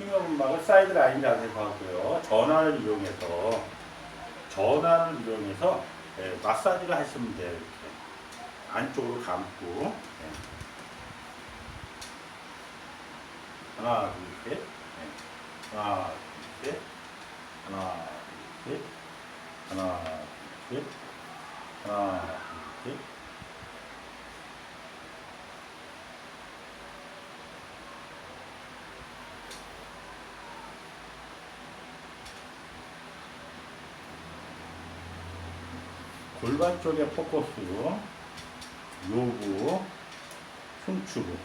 흉요근막을 사이드 라인 자세에서 하고요. 전환을 이용해서 전환을 이용해서 예, 마사지를 하시면 돼요. 이렇게 안쪽으로 감고 예. 하나 둘 셋. 예. 하나 둘 셋. 하나 둘 셋. 하나 둘 셋. 하나 둘 셋. 골반 쪽에 포커스, 요구, 흉추구.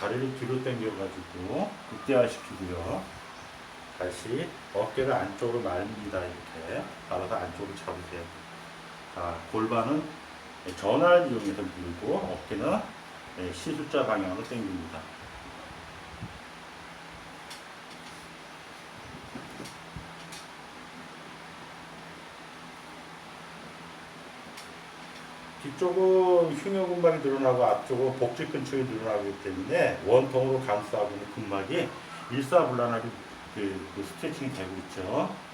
다리를 뒤로 당겨가지고 극대화시키고요. 다시 어깨를 안쪽으로 말립니다. 이렇게 알아서 안쪽으로 잡으세요. 자, 골반은 전환을 이용해서 밀고 어깨는 네, 시술자 방향으로 당깁니다. 뒤쪽은 흉요근막이 늘어나고 앞쪽은 복지 근처에 늘어나기 때문에 원통으로 감싸고 있는 근막이 일사불란하게 그, 그 스트레칭이 되고 있죠.